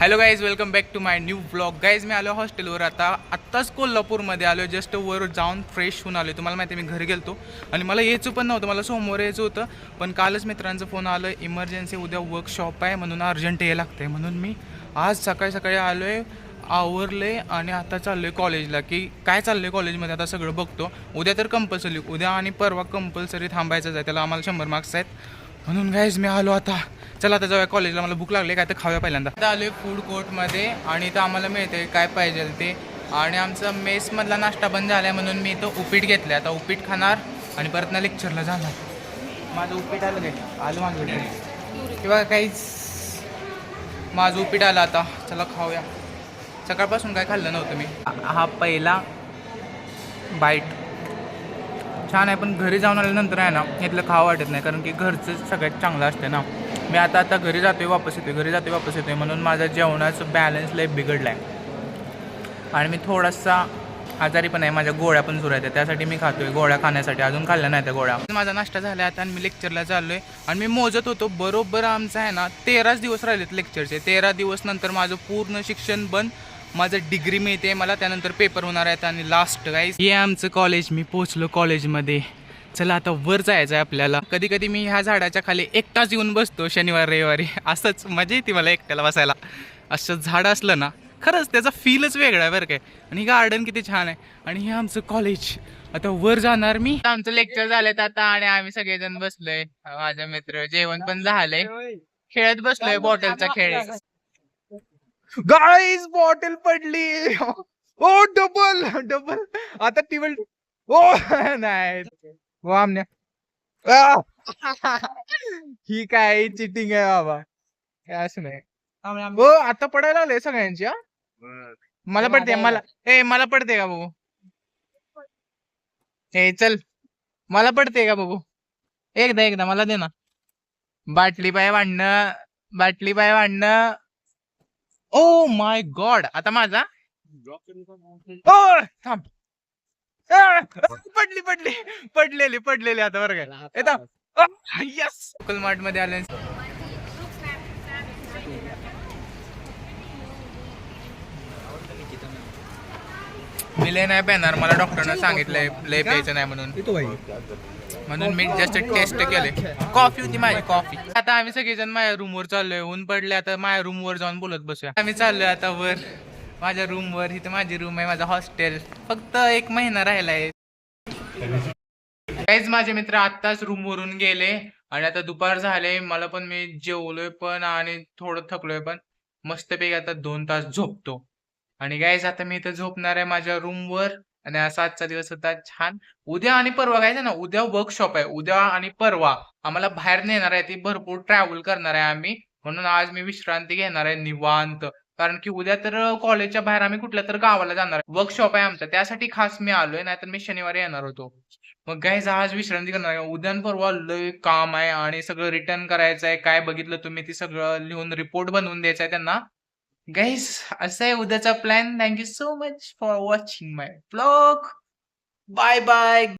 Hello guys welcome back to my new blog guys मी आलो हॉस्टेलवर आता. आत्ताच कोल्हापूरमध्ये आलो जस्ट वर जाऊन फ्रेश होऊन आलो तुम्हाला माहिती आहे मी घरी गेलतो. आणि मला यायचं पण नव्हतं मला सोमवार यायचं होतं. पण कालच मित्रांचं फोन आलं इमर्जन्सी उद्या वर्कशॉप आहे म्हणून अर्जंट यायला लागतं आहे म्हणून मी आज सकाळी सकाळी आलो आहे आवरले आणि आता चाललो आहे कॉलेजला की काय चाललं आहे कॉलेजमध्ये आता सगळं बघतो. उद्या तर कंपल्सरी उद्या आणि परवा कंपल्सरी थांबायचंच आहे. त्याला आम्हाला शंभर मार्क्स आहेत. म्हणून गाईज मी आलो आता. चला आता जाऊया कॉलेजला मला भूक लागली काय तर खाऊया पहिल्यांदा. आता आलो फूड कोर्टमध्ये आणि इथं आम्हाला मिळते काय पाहिजे ते. आणि आमचा मेसमधला नाश्ता बंद झाला आहे म्हणून मी इथं उपीट घेतलं आता उपीट खाणार आणि परत ना लेक्चरला जाणार. माझं उपीट आलं काय आलं माझं उपीट. किंवा काहीच. माझं उपीट आलं आता. चला खाऊया. सकाळपासून काय खाल्लं नव्हतं मी. हा पहिला बाईट छान आहे पण घरी जाऊन आल्यानंतर आहे ना इथलं खावं वाटत नाही कारण की घरचं सगळ्यात चांगलं असतं ना. मी आता आता घरी जातोय वापस येतोय घरी जातोय वापस येतोय म्हणून माझा जेवणाचं बॅलन्स लय बिघडला आहे आणि मी थोडासा आजारी पण आहे माझ्या गोळ्या पण सुरू आहेत त्यासाठी मी खातोय गोळ्या खाण्यासाठी. अजून खाल्ल्या नाही त्या गोळ्या. माझा नाश्ता झाला आता आणि मी लेक्चरला चाललोय. आणि मी मोजत होतो बरोबर आमचं आहे ना तेराच दिवस राहिलेत लेक्चरचे तेरा दिवस नंतर माझं पूर्ण शिक्षण बंद माझं डिग्री मिळते मला त्यानंतर पेपर होणार आहेत आणि लास्ट गाईज हे आमचं कॉलेज मी पोचलो कॉलेजमध्ये चला आता वर जायचं आहे आपल्याला. कधी कधी मी ह्या झाडाच्या खाली एकटाच येऊन बसतो शनिवार रविवारी. असंच मजा येते मला एकट्याला बसायला. असं झाड असलं ना खरंच त्याचा फीलच वेगळा आहे बरं काय आणि गार्डन किती छान आहे. आणि हे आमचं कॉलेज आता वर जाणार मी. आमचं लेक्चर झालेत आता आणि आम्ही सगळेजण बसलोय. माझा मित्र जेवण पण झालंय. खेळत बसलोय बॉटलचा खेळ. गाईज बॉटल पडली. ओ डबल डबल आता टेबल ओ नाही. हो आमने। ही काय चिटिंग आहे बाबा. काय असं नाही. हो आता पडायला लागले सगळ्यांची हा? मला पडते मला ए मला पडते का बाबू? ए चल. मला पडते का बाबू? एकदा एकदा मला दे ना. बाटली पाय वाढणं बाटली पाय वाढणं. ओ माय गॉड आता माझा? ओ थांब. पडली पडली पडलेली पडलेली आता बरं काय येता. यस मार्टमध्ये आले मी लय नाही पेणार मला डॉक्टरनं सांगितलंय लय प्यायचं नाही म्हणून. म्हणून मी जस्ट टेस्ट केले कॉफी होती माझी कॉफी आता आम्ही सगळेजण माझ्या रूमवर चाललोय. ऊन पडले आता माझ्या रूमवर जाऊन बोलत बसूया. आम्ही चाललोय आता वर. माझ्या रूमवर इथं माझी रूम आहे माझं हॉस्टेल फक्त एक महिना राहिलाय काहीच माझे मित्र आत्ताच रूम वरून गेले. आणि आता दुपार झाले. मला पण मी जेवलोय पण आणि थोडं थकलोय पण. मस्तपैकी आता दोन तास झोपतो. आणि गाईज आता मी इथं झोपणार आहे माझ्या रूमवर आणि असा आजचा दिवस होता छान. उद्या आणि परवा काय ना उद्या वर्कशॉप आहे. उद्या आणि परवा. आम्हाला बाहेर नेणार आहे. ती भरपूर ट्रॅव्हल करणार आहे आम्ही. म्हणून आज मी विश्रांती घेणार आहे निवांत. कारण की उद्या तर कॉलेजच्या बाहेर आम्ही कुठल्या तर गावाला जाणार. वर्कशॉप आहे आमचा. त्यासाठी खास मी आलोय नाहीतर मी शनिवारी येणार होतो. मग काय आज विश्रांती करणार आहे. परवा लय काम आहे आणि सगळं रिटर्न करायचं आहे. काय बघितलं तुम्ही ती सगळं लिहून रिपोर्ट बनवून द्यायचा आहे त्यांना. गाईज असं आहे उद्याचा plan thank you so much for watching my blog bye bye